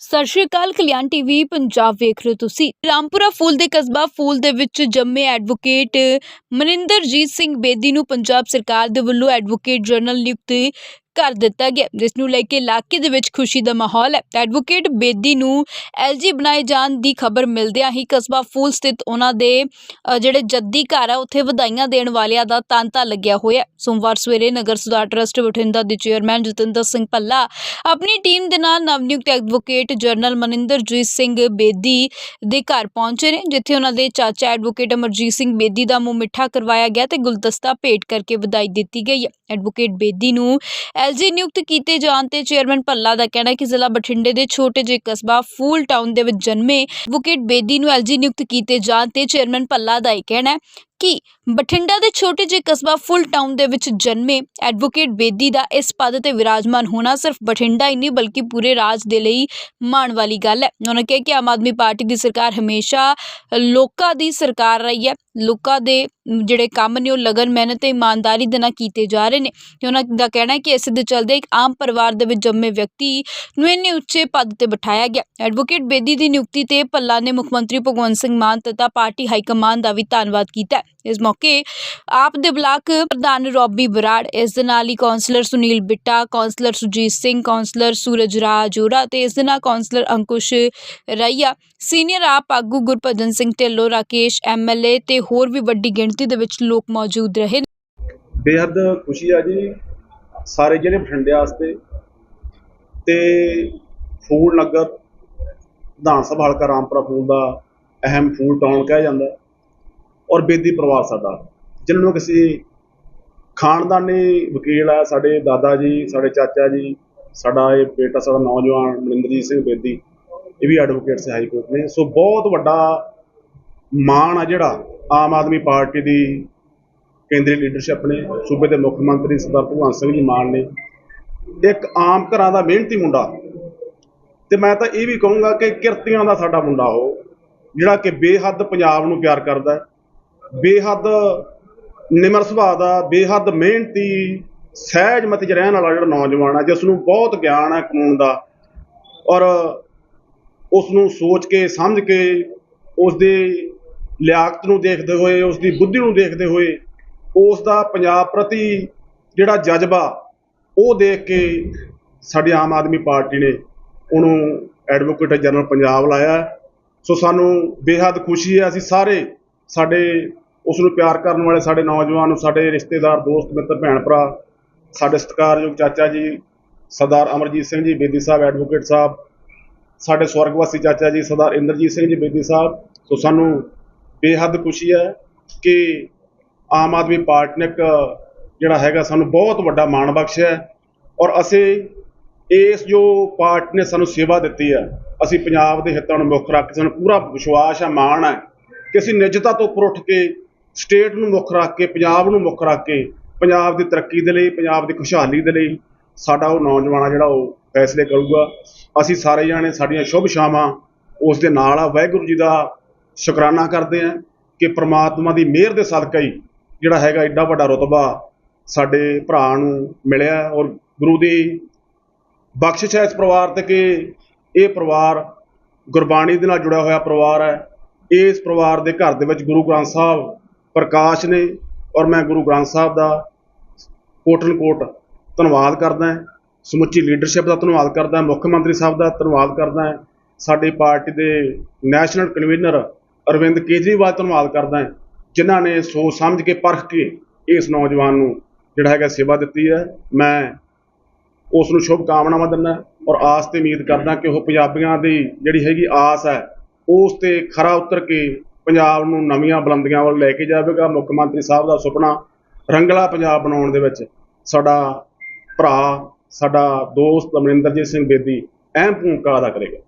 ਸਤਿ ਸ਼੍ਰੀ ਅਕਾਲ, ਕਲਿਆਣ ਟੀਵੀ, ਪੰਜਾਬ ਵੇਖ ਰਹੇ ਹੋ ਤੁਸੀਂ। ਰਾਮਪੁਰਾ ਫੂਲ ਦੇ ਕਸਬਾ ਫੂਲ ਦੇ ਵਿੱਚ ਜੰਮੇ ਐਡਵੋਕੇਟ ਮਨਿੰਦਰਜੀਤ ਸਿੰਘ ਬੇਦੀ ਨੂੰ ਪੰਜਾਬ ਸਰਕਾਰ ਦੇ ਵੱਲੋਂ ਐਡਵੋਕੇਟ ਜਨਰਲ ਨਿਯੁਕਤ ਕਰ ਦਿੱਤਾ ਗਿਆ। ਜਿਸ ਨੂੰ ਲੈ ਕੇ ਇਲਾਕੇ ਦੇ ਵਿੱਚ ਖੁਸ਼ੀ ਦਾ ਮਾਹੌਲ ਹੈ। ਐਡਵੋਕੇਟ ਬੇਦੀ ਨੂੰ ਐਲਜੀ ਬਣਾਏ ਜਾਣ ਦੀ ਖਬਰ ਮਿਲਦਿਆਂ ਹੀ ਕਸਬਾ ਫੂਲ ਸਥਿਤ ਉਹਨਾਂ ਦੇ ਜਿਹੜੇ ਜੱਦੀ ਘਰ ਆ, ਉੱਥੇ ਵਧਾਈਆਂ ਦੇਣ ਵਾਲਿਆਂ ਦਾ ਤਾਂਤਾ ਲੱਗਿਆ ਹੋਇਆ ਸੋਮਵਾਰ ਸਵੇਰੇ ਨਗਰ ਸੁਧਾਰ ਟਰਸਟ ਬਠਿੰਡਾ ਦੇ ਚੇਅਰਮੈਨ ਜਤਿੰਦਰ ਸਿੰਘ ਪੱਲਾ ਆਪਣੀ ਟੀਮ ਦੇ ਨਾਲ ਨਵਨਿਯੁਕਤ ਐਡਵੋਕੇਟ ਜਨਰਲ ਮਨਿੰਦਰਜੀਤ ਸਿੰਘ ਬੇਦੀ ਦੇ ਘਰ ਪਹੁੰਚੇ ਨੇ, ਜਿੱਥੇ ਉਹਨਾਂ ਦੇ ਚਾਚਾ ਐਡਵੋਕੇਟ ਅਮਰਜੀਤ ਸਿੰਘ ਬੇਦੀ ਦਾ ਮੂੰਹ ਮਿੱਠਾ ਕਰਵਾਇਆ ਗਿਆ ਤੇ ਗੁਲਦਸਤਾ ਭੇਟ ਕਰਕੇ ਵਧਾਈ ਦਿੱਤੀ ਗਈ ਹੈ। ਐਡਵੋਕੇਟ ਬੇਦੀ ਨੂੰ ਐਲਜੀ ਨਿਯੁਕਤ ਕੀਤੇ ਜਾਣ ਤੇ ਚੇਅਰਮੈਨ ਭੱਲਾ ਦਾ ਕਹਿਣਾ ਕਿ ਜ਼ਿਲ੍ਹਾ ਬਠਿੰਡੇ ਦੇ ਛੋਟੇ ਜਿਹੇ ਕਸਬਾ ਫੂਲ ਟਾਊਨ ਦੇ ਵਿੱਚ ਜਨਮੇ ਐਡਵੋਕੇਟ ਬੇਦੀ ਨੂੰ ਐਲਜੀ ਨਿਯੁਕਤ ਕੀਤੇ ਜਾਣ ਤੇ ਚੇਅਰਮੈਨ ਭੱਲਾ ਦਾ ਇਹ ਕਹਿਣਾ ਕਿ ਬਠਿੰਡਾ ਦੇ ਛੋਟੇ ਜਿਹੇ ਕਸਬਾ ਫੁੱਲ ਟਾਊਨ ਦੇ ਵਿੱਚ ਜਨਮੇ ਐਡਵੋਕੇਟ ਬੇਦੀ ਦਾ ਇਸ ਪਦ ਤੇ ਵਿਰਾਜਮਾਨ ਹੋਣਾ ਸਿਰਫ ਬਠਿੰਡਾ ਹੀ ਨਹੀਂ, ਬਲਕਿ ਪੂਰੇ ਰਾਜ ਦੇ ਲਈ ਮਾਣ ਵਾਲੀ ਗੱਲ ਹੈ। ਉਹਨਾਂ ਕਿਹਾ ਕਿ ਆਮ ਆਦਮੀ ਪਾਰਟੀ ਦੀ ਸਰਕਾਰ ਹਮੇਸ਼ਾ ਲੋਕਾਂ ਦੀ ਸਰਕਾਰ ਰਹੀ ਹੈ। ਲੋਕਾਂ ਦੇ ਜਿਹੜੇ ਕੰਮ ਨੇ, ਉਹ ਲਗਨ, ਮਿਹਨਤ ਤੇ ਇਮਾਨਦਾਰੀ ਦੇ ਨਾਲ ਕੀਤੇ ਜਾ ਰਹੇ ਨੇ। ਤੇ ਉਹਨਾਂ ਦਾ ਕਹਿਣਾ ਹੈ ਕਿ ਇਸ ਦੇ ਚਲਦੇ ਇੱਕ ਆਮ ਪਰਿਵਾਰ ਦੇ ਵਿੱਚ ਜੰਮੇ ਵਿਅਕਤੀ ਨੂੰ ਇੰਨੇ ਉੱਚੇ ਪਦ ਤੇ ਬਿਠਾਇਆ ਗਿਆ। ਐਡਵੋਕੇਟ ਬੇਦੀ ਦੀ ਨਿਯੁਕਤੀ ਤੇ ਪੱਲਾ ਨੇ ਮੁੱਖ ਮੰਤਰੀ ਭਗਵੰਤ ਸਿੰਘ ਮਾਨ ਤथा ਪਾਰਟੀ ਹਾਈ ਕਮਾਨ ਦਾ ਵੀ ਧੰਨਵਾਦ ਕੀਤਾ ਇਸ ਮੌਕੇ ਆਪ ਦੇ ਬਲਾਕ ਪ੍ਰਧਾਨ ਰੋਬੀ ਬਰਾੜ, ਇਸ ਦੇ ਨਾਲ ਹੀ councillor Sunil Bitta councillor Sujit Singh councillor Suraj Raj Jora ਤੇ ਇਸ ਦੇ ਨਾਲ ਕਾਉਂਸਲਰ ਅੰਕੁਸ਼ ਰਈਆ, ਸੀਨੀਅਰ ਆਪ ਆਗੂ ਗੁਰਭਜਨ ਸਿੰਘ ਢਿੱਲੋਂ, ਰਾਕੇਸ਼ ਐਮਐਲਏ ਤੇ ਹੋਰ ਵੀ ਵੱਡੀ ਗਿਣਤੀ ਦੇ ਵਿੱਚ ਲੋਕ ਮੌਜੂਦ ਰਹੇ ਬੇਹੱਦ ਖੁਸ਼ੀ ਆ ਜੀ ਸਾਰੇ ਜਿਹੜੇ ਬਠਿੰਡੇ ਵਾਸਤੇ ਤੇ ਫੂਡ ਨਗਰ, ਵਿਧਾਨ ਸਭਾ ਹਲਕਾ ਰਾਮਪੁਰਾ ਫੂਲ ਦਾ ਅਹਿਮ ਫੂਲ ਟਾਊਨ ਕਿਹਾ ਜਾਂਦਾ। ਔਰ ਬੇਦੀ ਪਰਿਵਾਰ ਸਾਡਾ। ਜਿਹਨਾਂ ਨੂੰ ਕਿਸੇ ਖਾਨਦਾਨੀ ਵਕੀਲ ਆ, ਸਾਡੇ ਦਾਦਾ ਜੀ, ਸਾਡੇ ਚਾਚਾ ਜੀ, ਸਾਡਾ ਇਹ ਬੇਟਾ, ਸਾਡਾ ਨੌਜਵਾਨ ਮਨਿੰਦਰਜੀਤ ਸਿੰਘ ਬੇਦੀ, ਇਹ ਵੀ ਐਡਵੋਕੇਟ ਸੇ ਹਾਈ ਕੋਰਟ ਨੇ। ਸੋ ਬਹੁਤ ਵੱਡਾ ਮਾਣ ਆ ਜਿਹੜਾ ਆਮ ਆਦਮੀ ਪਾਰਟੀ ਦੀ ਕੇਂਦਰੀ ਲੀਡਰਸ਼ਿਪ ਨੇ, ਸੂਬੇ ਦੇ ਮੁੱਖ ਮੰਤਰੀ ਸਰਦਾਰ ਭਗਵੰਤ ਸਿੰਘ ਜੀ ਮਾਨ ਨੇ। ਇੱਕ ਆਮ ਘਰਾਂ ਦਾ ਮਿਹਨਤੀ ਮੁੰਡਾ। ਤੇ ਮੈਂ ਤਾਂ ਇਹ ਵੀ ਕਹੂੰਗਾ ਕਿ ਕਿਰਤੀਆਂ ਦਾ ਸਾਡਾ ਮੁੰਡਾ ਉਹ, ਜਿਹੜਾ ਕਿ ਬੇਹੱਦ ਪੰਜਾਬ ਨੂੰ ਪਿਆਰ ਕਰਦਾ ਬੇਹੱਦ ਨਿਮਰ ਸੁਭਾਅ ਦਾ, ਬੇਹੱਦ ਮਿਹਨਤੀ ਸਹਿਜਮਤੀ ਚ ਰਹਿਣ ਵਾਲਾ ਜਿਹੜਾ ਨੌਜਵਾਨ ਹੈ ਜਿਸ ਨੂੰ ਬਹੁਤ ਗਿਆਨ ਹੈ ਕਾਨੂੰਨ ਦਾ ਔਰ ਉਸ ਨੂੰ ਸੋਚ ਕੇ, ਸਮਝ ਕੇ ਉਸ ਦੀ ਲਿਆਕਤ ਨੂੰ ਦੇਖਦੇ ਹੋਏ ਉਸ ਦੀ ਬੁੱਧੀ ਨੂੰ ਦੇਖਦੇ ਹੋਏ ਉਸ ਦਾ ਪੰਜਾਬ ਪ੍ਰਤੀ ਜਿਹੜਾ ਜਜ਼ਬਾ, ਉਹ ਦੇਖ ਕੇ ਸਾਡੀ ਆਮ ਆਦਮੀ ਪਾਰਟੀ ਨੇ ਉਹਨੂੰ ਐਡਵੋਕੇਟ ਜਨਰਲ ਪੰਜਾਬ ਲਾਇਆ ਸੋ ਸਾਨੂੰ ਬੇਹੱਦ ਖੁਸ਼ੀ ਹੈ, ਅਸੀਂ ਸਾਰੇ ਸਾਡੇ ਉਸ ਨੂੰ ਪਿਆਰ ਕਰਨ ਵਾਲੇ ਸਾਡੇ ਨੌਜਵਾਨ, ਸਾਡੇ ਰਿਸ਼ਤੇਦਾਰ, ਦੋਸਤ, ਮਿੱਤਰ, ਭੈਣ, ਭਰਾ, ਸਾਡੇ ਸਤਿਕਾਰਯੋਗ ਚਾਚਾ ਜੀ, ਸਰਦਾਰ ਅਮਰਜੀਤ ਸਿੰਘ ਜੀ, ਬੇਦੀ ਸਾਹਿਬ, ਐਡਵੋਕੇਟ ਸਾਹਿਬ, ਸਾਡੇ ਸਵਰਗਵਾਸੀ ਚਾਚਾ ਜੀ, ਸਰਦਾਰ ਇੰਦਰਜੀਤ ਸਿੰਘ ਜੀ, ਬੇਦੀ ਸਾਹਿਬ। ਸੋ ਸਾਨੂੰ ਬੇਹੱਦ ਖੁਸ਼ੀ ਹੈ ਕਿ ਆਮ ਆਦਮੀ ਪਾਰਟੀ ਨੇ ਇੱਕ ਜਿਹੜਾ ਹੈਗਾ ਸਾਨੂੰ ਬਹੁਤ ਵੱਡਾ ਮਾਣ ਬਖਸ਼ਿਆ ਔਰ ਅਸੀਂ ਇਸ ਜੋ ਪਾਰਟੀ ਨੇ ਸਾਨੂੰ ਸੇਵਾ ਦਿੱਤੀ ਹੈ, ਅਸੀਂ ਪੰਜਾਬ ਦੇ ਹਿੱਤਾਂ ਨੂੰ ਮੁੱਖ ਰੱਖ ਕੇ ਸਾਨੂੰ ਪੂਰਾ ਵਿਸ਼ਵਾਸ ਹੈ, ਮਾਣ ਹੈ। ਕਿ ਅਸੀਂ ਨਿੱਜਤਾ ਤੋਂ ਉੱਪਰ ਉੱਠ ਕੇ ਸਟੇਟ ਨੂੰ ਮੁੱਖ ਰੱਖ ਕੇ, ਪੰਜਾਬ ਨੂੰ ਮੁੱਖ ਰੱਖ ਕੇ, ਪੰਜਾਬ ਦੀ ਤਰੱਕੀ ਦੇ ਲਈ, ਪੰਜਾਬ ਦੀ ਖੁਸ਼ਹਾਲੀ ਦੇ ਲਈ ਸਾਡਾ ਉਹ ਨੌਜਵਾਨ ਆ ਜਿਹੜਾ ਉਹ ਫੈਸਲੇ ਕਰੂਗਾ। ਅਸੀਂ ਸਾਰੇ ਜਾਣੇ ਸਾਡੀਆਂ ਸ਼ੁਭ ਸ਼ਾਮਾਂ ਉਸ ਦੇ ਨਾਲ ਆ। ਵਾਹਿਗੁਰੂ ਜੀ ਦਾ ਸ਼ੁਕਰਾਨਾ ਕਰਦੇ ਹਾਂ ਕਿ ਪ੍ਰਮਾਤਮਾ ਦੀ ਮਿਹਰ ਦੇ ਸਦਕਾ ਹੀ ਜਿਹੜਾ ਹੈਗਾ ਐਡਾ ਵੱਡਾ ਰੁਤਬਾ ਸਾਡੇ ਭਰਾ ਨੂੰ ਮਿਲਿਆ ਔਰ ਗੁਰੂ ਦੀ ਬਖਸ਼ਿਸ਼ ਹੈ ਇਸ ਪਰਿਵਾਰ ਤੇ ਕਿ ਇਹ ਪਰਿਵਾਰ ਗੁਰਬਾਣੀ ਦੇ ਨਾਲ ਜੁੜਿਆ ਹੋਇਆ ਪਰਿਵਾਰ ਹੈ। ਇਸ ਪਰਿਵਾਰ ਦੇ ਘਰ ਦੇ ਵਿੱਚ ਗੁਰੂ ਗ੍ਰੰਥ ਸਾਹਿਬ ਪ੍ਰਕਾਸ਼ ਨੇ ਔਰ ਮੈਂ ਗੁਰੂ ਗ੍ਰੰਥ ਸਾਹਿਬ ਦਾ ਕੋਟਨ ਕੋਟ ਧੰਨਵਾਦ ਕਰਦਾ ਹਾਂ, ਸਮੁੱਚੀ ਲੀਡਰਸ਼ਿਪ ਦਾ ਧੰਨਵਾਦ ਕਰਦਾ ਮੁੱਖ ਮੰਤਰੀ ਸਾਹਿਬ ਦਾ ਧੰਨਵਾਦ ਕਰਦਾ ਸਾਡੀ ਪਾਰਟੀ ਦੇ ਨੈਸ਼ਨਲ ਕਨਵੀਨਰ ਅਰਵਿੰਦ ਕੇਜਰੀਵਾਲ ਧੰਨਵਾਦ ਕਰਦਾ ਜਿਨ੍ਹਾਂ ਨੇ ਸੋਚ ਸਮਝ ਕੇ ਪਰਖ ਕੇ ਇਸ ਨੌਜਵਾਨ ਨੂੰ ਜਿਹੜਾ ਹੈਗਾ ਸੇਵਾ ਦਿੱਤੀ ਹੈ। ਮੈਂ ਉਸ ਨੂੰ ਸ਼ੁਭ ਕਾਮਨਾਵਾਂ ਦਿੰਦਾ ਔਰ ਆਸ ਤੇ ਉਮੀਦ ਕਰਦਾ ਕਿ ਉਹ ਪੰਜਾਬੀਆਂ ਦੀ ਜਿਹੜੀ ਹੈਗੀ ਆਸ ਹੈ ਉਸ ਤੇ ਖਰਾ ਉਤਰ ਕੇ ਪੰਜਾਬ ਨੂੰ ਨਵੀਆਂ ਬੁਲੰਦੀਆਂ ਵੱਲ ਲੈ ਕੇ ਜਾਵੇਗਾ। ਮੁੱਖ ਮੰਤਰੀ ਸਾਹਿਬ ਦਾ ਸੁਪਨਾ ਰੰਗਲਾ ਪੰਜਾਬ ਬਣਾਉਣ ਦੇ ਵਿੱਚ ਸਾਡਾ ਭਰਾ, ਸਾਡਾ ਦੋਸਤ ਅਮਰਿੰਦਰਜੀਤ ਸਿੰਘ ਬੇਦੀ ਅਹਿਮ ਭੂਮਿਕਾ ਅਦਾ ਕਰੇਗਾ।